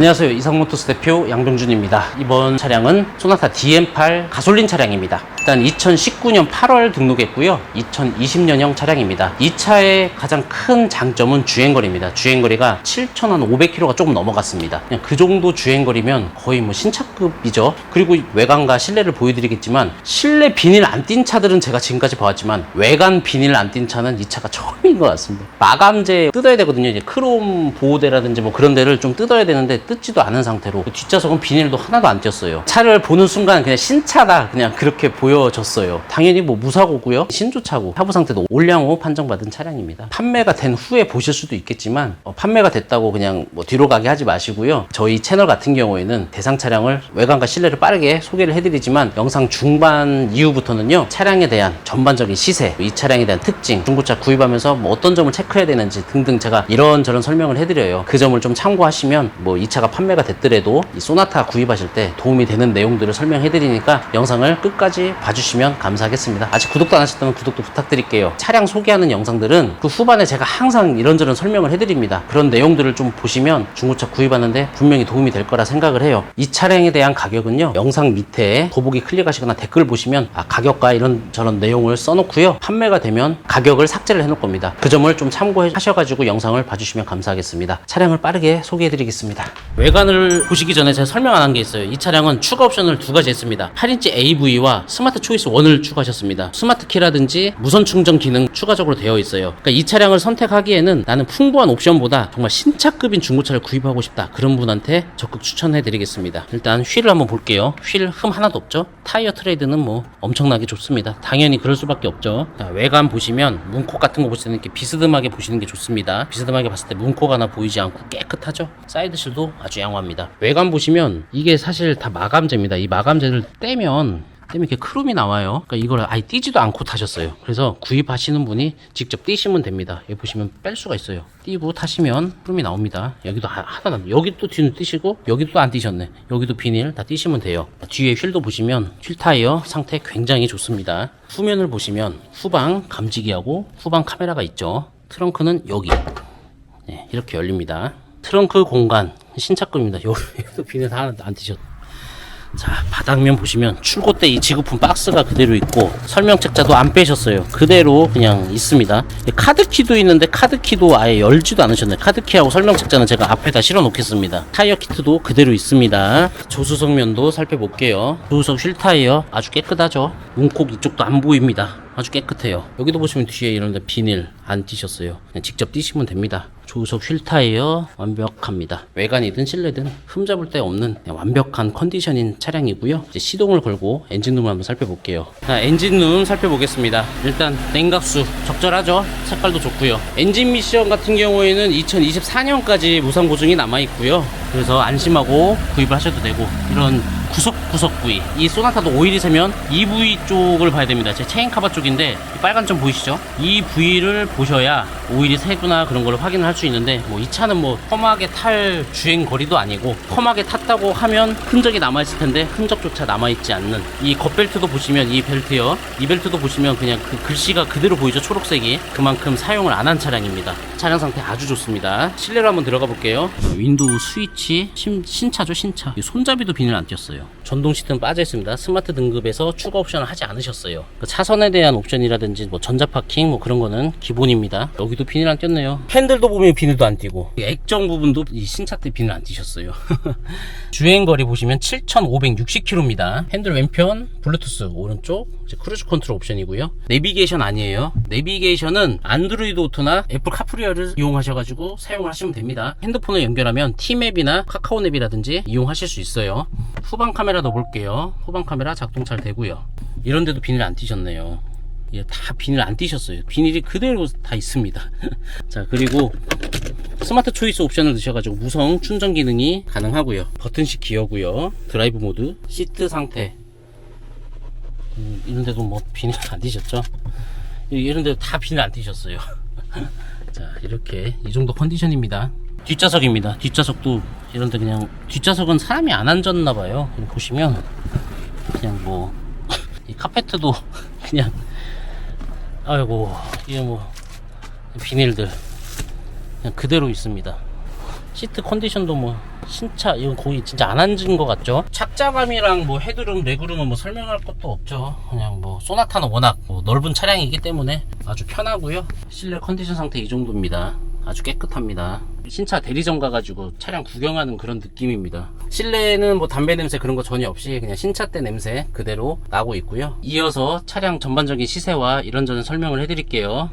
안녕하세요. 이상모토스 대표 양병준입니다. 이번 차량은 소나타 DM8 가솔린 차량입니다. 일단 2019년 8월 등록했고요. 2020년형 차량입니다. 이 차의 가장 큰 장점은 주행거리입니다. 주행거리가 7,500km가 조금 넘어갔습니다. 그냥 그 정도 주행거리면 거의 뭐 신차급이죠. 그리고 외관과 실내를 보여드리겠지만 실내 비닐 안띈 차들은 제가 지금까지 봐왔지만 외관 비닐 안띈 차는 이 차가 처음인 것 같습니다. 마감재 뜯어야 되거든요. 이제 크롬 보호대라든지 뭐 그런 데를 좀 뜯어야 되는데 뜯지도 않은 상태로 뒷좌석은 비닐도 하나도 안 띄었어요. 차를 보는 순간 그냥 신차다 그냥 그렇게 보여졌어요. 당연히 뭐 무사고고요. 신조차고 하부 상태도 올량호 판정받은 차량입니다. 판매가 된 후에 보실 수도 있겠지만 어, 판매가 됐다고 그냥 뭐 뒤로 가게 하지 마시고요. 저희 채널 같은 경우에는 대상 차량을 외관과 실내를 빠르게 소개를 해드리지만 영상 중반 이후부터는요 차량에 대한 전반적인 시세, 이 차량에 대한 특징, 중고차 구입하면서 뭐 어떤 점을 체크해야 되는지 등등 제가 이런저런 설명을 해드려요. 그 점을 좀 참고하시면 뭐 이 차가 판매가 됐더라도 이 소나타 구입하실 때 도움이 되는 내용들을 설명해 드리니까 영상을 끝까지 봐주시면 감사하겠습니다. 아직 구독도 안 하셨다면 구독도 부탁드릴게요. 차량 소개하는 영상들은 그 후반에 제가 항상 이런저런 설명을 해드립니다. 그런 내용들을 좀 보시면 중고차 구입하는데 분명히 도움이 될 거라 생각을 해요. 이 차량에 대한 가격은요. 영상 밑에 더보기 클릭하시거나 댓글 보시면 아, 가격과 이런 저런 내용을 써놓고요. 판매가 되면 가격을 삭제를 해놓을 겁니다. 그 점을 좀 참고하셔가지고 영상을 봐주시면 감사하겠습니다. 차량을 빠르게 소개해드리겠습니다. 외관을 보시기 전에 제가 설명 안 한 게 있어요. 이 차량은 추가 옵션을 두 가지 했습니다. 8인치 AV와 스마트 초이스 1을 추가하셨습니다. 스마트 키라든지 무선 충전 기능 추가적으로 되어 있어요. 그러니까 이 차량을 선택하기에는 나는 풍부한 옵션보다 정말 신차급인 중고차를 구입하고 싶다. 그런 분한테 적극 추천해 드리겠습니다. 일단 휠을 한번 볼게요. 휠 흠 하나도 없죠? 타이어 트레이드는 뭐 엄청나게 좋습니다. 당연히 그럴 수밖에 없죠. 자, 외관 보시면 문콕 같은 거 때는 이렇게 비스듬하게 보시는 게 좋습니다. 비스듬하게 봤을 때 문콕 하나 보이지 않고 깨끗하죠? 사이드실도 아주 양호합니다. 외관 보시면 이게 사실 다 마감재입니다. 이 마감재를 떼면 떼면 이렇게 크롬이 나와요. 그러니까 이걸 아예 띄지도 않고 타셨어요. 그래서 구입하시는 분이 직접 띄시면 됩니다. 여기 보시면 뺄 수가 있어요. 띄고 타시면 크롬이 나옵니다. 여기도 하- 하나 남. 여기 또 뒤는 띄시고 여기도 또안 띄셨네. 여기도 비닐 다 띄시면 돼요. 뒤에 휠도 보시면 휠 타이어 상태 굉장히 좋습니다. 후면을 보시면 후방 감지기하고 후방 카메라가 있죠. 트렁크는 여기 네, 이렇게 열립니다. 트렁크 공간 신차급입니다. 여기도 비닐 하나 안 띄셨. 자 바닥면 보시면 출고 때 이 지급품 박스가 그대로 있고 설명 책자도 안 빼셨어요. 그대로 그냥 있습니다. 카드키도 있는데 카드키도 아예 열지도 않으셨네요 카드키하고 설명 책자는 제가 앞에다 실어 놓겠습니다. 타이어 키트도 그대로 있습니다. 조수석 면도 살펴볼게요. 조수석 휠 타이어 아주 깨끗하죠? 문콕 이쪽도 안 보입니다 아주 깨끗해요 여기도 보시면 뒤에 이런데 비닐 안 띄셨어요 그냥 직접 띄시면 됩니다 조수석 휠 타이어 완벽합니다. 외관이든 실내든 흠잡을 데 없는 완벽한 컨디션인 차량이고요. 이제 시동을 걸고 엔진룸을 한번 살펴볼게요. 자, 엔진룸 살펴보겠습니다. 일단 냉각수 적절하죠? 색깔도 좋고요. 엔진 미션 같은 경우에는 2024년까지 무상 보증이 남아 있고요. 그래서 안심하고 구입을 하셔도 되고 이런 구석구석 부위. 이 소나타도 오일이 세면 이 부위 쪽을 봐야 됩니다. 제 체인 카바 쪽인데 이 빨간 점 보이시죠? 이 부위를 보셔야 오일이 세구나 그런 걸 확인을 할 수 있는데 뭐 이 차는 뭐 험하게 탈 주행 거리도 아니고 험하게 탔다고 하면 흔적이 남아있을 텐데 흔적조차 남아있지 않는 이 겉벨트도 보시면 이 벨트요. 이 벨트도 보시면 그냥 그 글씨가 그대로 보이죠? 초록색이. 그만큼 사용을 안 한 차량입니다 차량 상태 아주 좋습니다. 실내로 한번 들어가 볼게요. 윈도우 스위치 신, 신차죠 신차. 이 손잡이도 비닐 안 띄었어요. 전동 시트는 빠져 있습니다. 스마트 등급에서 추가 옵션을 하지 않으셨어요. 그 차선에 대한 옵션이라든지 뭐 전자 파킹 뭐 그런 거는 기본입니다. 여기도 비닐 안 띄었네요. 핸들도 보면 비닐도 안 띄고. 이 액정 부분도 이 신차 때 비닐 안 띄셨어요. 주행거리 보시면 7,560km입니다. 핸들 왼편 블루투스 오른쪽 이제 크루즈 컨트롤 옵션이고요. 내비게이션 아니에요. 내비게이션은 안드로이드 오토나 애플 카프리어 를 이용하셔가지고 사용하시면 됩니다. 핸드폰을 연결하면 티맵이나 카카오맵이라든지 이용하실 수 있어요. 후방 카메라 넣어볼게요. 후방 카메라 작동 잘 되고요. 이런데도 비닐 안 띄셨네요. 이게 다 비닐 안 띄셨어요. 비닐이 그대로 다 있습니다. 자 그리고 스마트 초이스 옵션을 넣으셔가지고 무선 충전 기능이 가능하고요. 버튼식 기어고요. 드라이브 모드 시트 상태. 음, 이런데도 뭐 비닐 안 띄셨죠? 이- 이런데도 다 비닐 안 띄셨어요 자 이렇게 이 정도 컨디션입니다. 뒷좌석입니다. 뒷좌석도 이런데 그냥 뒷좌석은 사람이 안 앉았나 봐요. 보시면 그냥 뭐 이 카페트도 그냥 아이고 이게 뭐 비닐들 그냥 그대로 있습니다. 시트 컨디션도 뭐 신차 이건 거의 진짜 안 앉은 것 같죠? 착자감이랑 뭐 헤드룸, 레그룸은 뭐 설명할 것도 없죠. 그냥 뭐 소나타는 워낙 뭐 넓은 차량이기 때문에 아주 편하고요. 실내 컨디션 상태 이 정도입니다. 아주 깨끗합니다. 신차 대리점 가가지고 차량 구경하는 그런 느낌입니다. 실내는 뭐 담배 냄새 그런 거 전혀 없이 그냥 신차 때 냄새 그대로 나고 있고요. 이어서 차량 전반적인 시세와 이런저런 설명을 해드릴게요.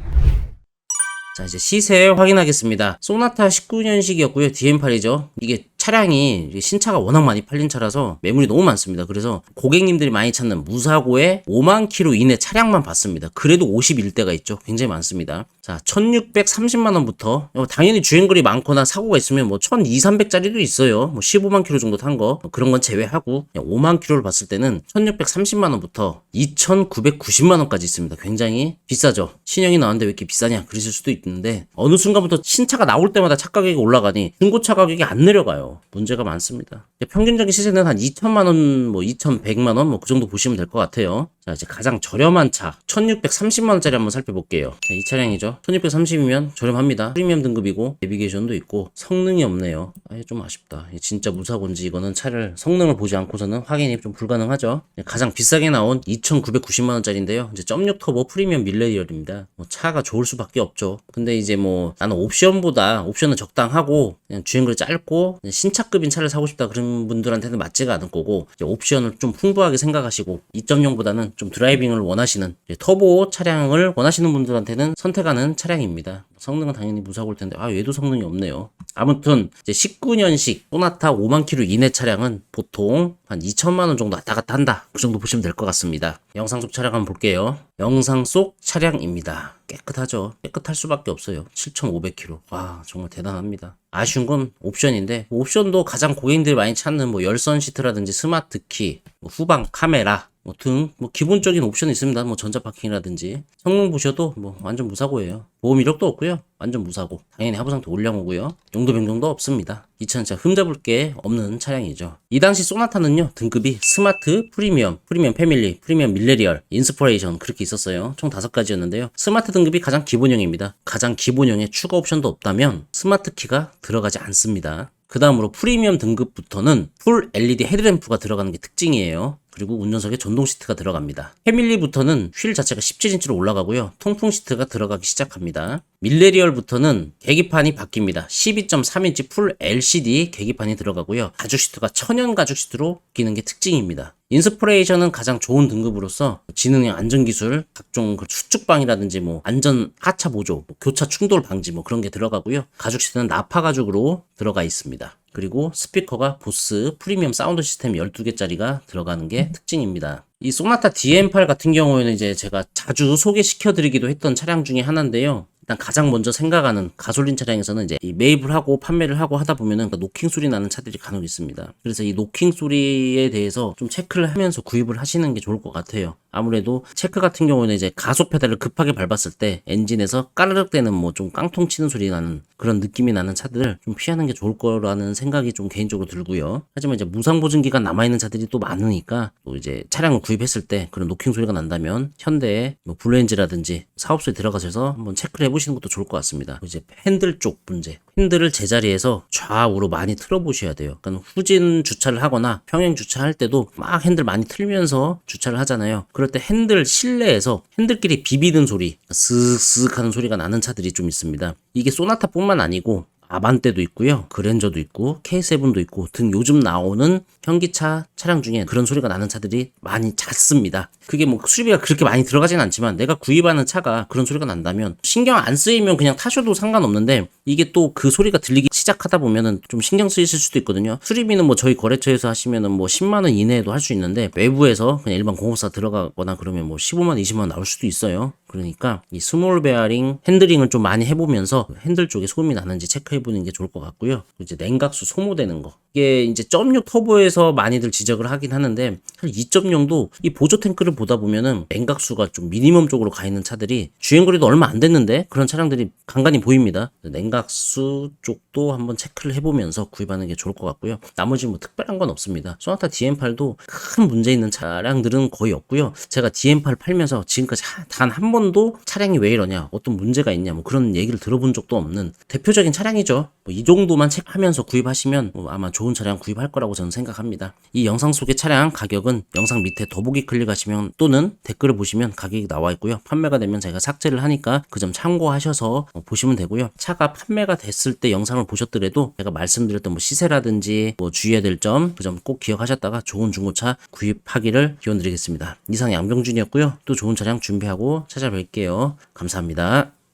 자 이제 시세 확인하겠습니다. 소나타 19년식이었고요. DM8이죠. 이게 차량이 신차가 워낙 많이 팔린 차라서 매물이 너무 많습니다. 그래서 고객님들이 많이 찾는 무사고에 5만 킬로 이내 차량만 봤습니다. 그래도 51대가 있죠. 굉장히 많습니다. 자, 1630만 원부터 당연히 주행거리 많거나 사고가 있으면 뭐 1200, 300짜리도 있어요. 뭐 15만 킬로 정도 탄 거. 뭐 그런 건 제외하고 그냥 5만 킬로를 봤을 때는 1630만 원부터 2990만 원까지 있습니다. 굉장히 비싸죠. 신형이 나왔는데 왜 이렇게 비싸냐 그러실 수도 있는데 어느 순간부터 신차가 나올 때마다 차 가격이 올라가니 중고차 가격이 안 내려가요. 문제가 많습니다. 평균적인 시세는 한 2천만 원, 뭐 2,100만 원, 뭐 그 정도 보시면 될 것 같아요. 자, 이제 가장 저렴한 차, 1630만 원짜리 한번 살펴볼게요. 자, 이 차량이죠. 1630이면 저렴합니다. 프리미엄 등급이고 내비게이션도 있고 성능이 없네요. 아예 좀 아쉽다. 진짜 무사고인지 이거는 차를 성능을 보지 않고서는 확인이 좀 불가능하죠. 가장 비싸게 나온 2,990만 원짜리인데요. 이제 0.6 터보 프리미엄 밀레니얼입니다. 뭐 차가 좋을 수밖에 없죠. 근데 이제 뭐 나는 옵션보다 옵션은 적당하고 그냥 주행거리 짧고 그냥 신차급인 차를 사고 싶다 그런 분들한테는 맞지가 않을 거고 옵션을 좀 풍부하게 생각하시고 2.0보다는 좀 드라이빙을 원하시는 터보 차량을 원하시는 분들한테는 선택하는 차량입니다. 성능은 당연히 무사고일 텐데 아 얘도 성능이 없네요. 아무튼 이제 19년식 소나타 5만 킬로 이내 차량은 보통 한 2천만 원 정도 왔다 갔다 한다. 그 정도 보시면 될 것 같습니다. 영상 속 차량 한번 볼게요. 영상 속 차량입니다. 깨끗하죠. 깨끗할 수밖에 없어요. 7,500km. 와, 정말 대단합니다. 아쉬운 건 옵션인데, 옵션도 가장 고객님들이 많이 찾는 뭐 열선 시트라든지 스마트 키, 뭐 후방 카메라, 뭐 등, 뭐 기본적인 옵션이 있습니다. 뭐 전자 파킹이라든지. 성능 보셔도 뭐 완전 무사고예요. 보험 이력도 없고요. 완전 무사고. 당연히 하부 상태 올려오고요. 용도 변경도 없습니다. 이 차는 진짜 흠잡을 게 없는 차량이죠. 이 당시 소나타는요. 등급이 스마트, 프리미엄, 프리미엄 패밀리, 프리미엄 밀레리얼, 인스퍼레이션 그렇게 있었어요. 총 다섯 가지였는데요. 스마트 등급이 가장 기본형입니다. 가장 기본형에 추가 옵션도 없다면 스마트 키가 들어가지 않습니다. 그 다음으로 프리미엄 등급부터는 풀 LED 헤드램프가 들어가는 게 특징이에요. 그리고 운전석에 전동 시트가 들어갑니다. 패밀리부터는 휠 자체가 17인치로 올라가고요. 통풍 시트가 들어가기 시작합니다. 밀레리얼부터는 계기판이 바뀝니다. 12.3인치 풀 LCD 계기판이 들어가고요. 가죽 시트가 천연 가죽 시트로 끼는 게 특징입니다. 인스프레이션은 가장 좋은 등급으로서 지능형 안전기술, 각종 그 추측방이라든지 뭐 안전 하차 보조, 뭐 교차 충돌 방지 뭐 그런 게 들어가고요. 가죽 시트는 나파 가죽으로 들어가 있습니다. 그리고 스피커가 보스 프리미엄 사운드 시스템 12개짜리가 들어가는 게 특징입니다. 이 소나타 DM8 같은 경우에는 이제 제가 자주 소개시켜 드리기도 했던 차량 중에 하나인데요. 일단 가장 먼저 생각하는 가솔린 차량에서는 이제 이 매입을 하고 판매를 하고 하다 보면은 그 노킹 소리 나는 차들이 간혹 있습니다. 그래서 이 노킹 소리에 대해서 좀 체크를 하면서 구입을 하시는 게 좋을 것 같아요. 아무래도 체크 같은 경우는 이제 가속 페달을 급하게 밟았을 때 엔진에서 까르륵 대는 뭐 좀 깡통 치는 소리 나는 그런 느낌이 나는 차들을 좀 피하는 게 좋을 거라는 생각이 좀 개인적으로 들고요. 하지만 이제 무상 보증 기간 남아 있는 차들이 또 많으니까 또 이제 차량을 구입했을 때 그런 노킹 소리가 난다면 현대의 뭐 블루엔지라든지 사업소에 들어가셔서 한번 체크를 해보시는 것도 좋을 것 같습니다. 이제 핸들 쪽 문제. 핸들을 제자리에서 좌우로 많이 틀어보셔야 돼요. 그러니까 후진 주차를 하거나 평행 주차할 때도 막 핸들 많이 틀면서 주차를 하잖아요. 그럴 때 핸들 실내에서 핸들끼리 비비는 소리, 쓱쓱 하는 소리가 나는 차들이 좀 있습니다. 이게 소나타뿐만 아니고 아반떼도 있고요. 그랜저도 있고 K7도 있고 등 요즘 나오는 현기차 차량 중에 그런 소리가 나는 차들이 많이 잦습니다. 그게 뭐 수리비가 그렇게 많이 들어가진 않지만 내가 구입하는 차가 그런 소리가 난다면 신경 안 쓰이면 그냥 타셔도 상관없는데 이게 또 그 소리가 들리기 시작하다 보면은 좀 신경 쓰이실 수도 있거든요. 수리비는 뭐 저희 거래처에서 하시면은 뭐 10만 원 이내에도 할 수 있는데 외부에서 그냥 일반 공업사 들어가거나 그러면 뭐 15만 20만 원 나올 수도 있어요. 그러니까 이 스몰 베어링 핸들링을 좀 많이 해보면서 핸들 쪽에 소음이 나는지 체크해보는 게 좋을 것 같고요. 이제 냉각수 소모되는 거 이게 이제 0.6 터보에서 많이들 지적을 하긴 하는데 사실 2.0도 이 보조 탱크를 보다 보면은 냉각수가 좀 미니멈 쪽으로 가 있는 차들이 주행거리도 얼마 안 됐는데 그런 차량들이 간간히 보입니다. 냉각수 쪽도 한번 체크를 해보면서 구입하는 게 좋을 것 같고요. 나머지 뭐 특별한 건 없습니다. 소나타 DM8도 큰 문제 있는 차량들은 거의 없고요. 제가 DM8 팔면서 지금까지 단 한 번도 차량이 왜 이러냐, 어떤 문제가 있냐, 뭐 그런 얘기를 들어본 적도 없는 대표적인 차량이죠. 뭐 이 정도만 체크하면서 구입하시면 뭐 아마 좋은 차량 구입할 거라고 저는 생각합니다. 이 영상 속의 차량 가격은 영상 밑에 더보기 클릭하시면 또는 댓글을 보시면 가격이 나와 있고요. 판매가 되면 제가 삭제를 하니까 그 점 참고하셔서 어, 보시면 되고요. 차가 판매가 됐을 때 영상을 보셨더라도 제가 말씀드렸던 뭐 시세라든지 뭐 주의해야 될 점 그 점 꼭 기억하셨다가 좋은 중고차 구입하기를 기원드리겠습니다. 이상 양병준이었고요. 또 좋은 차량 준비하고 찾아뵐게요. 감사합니다.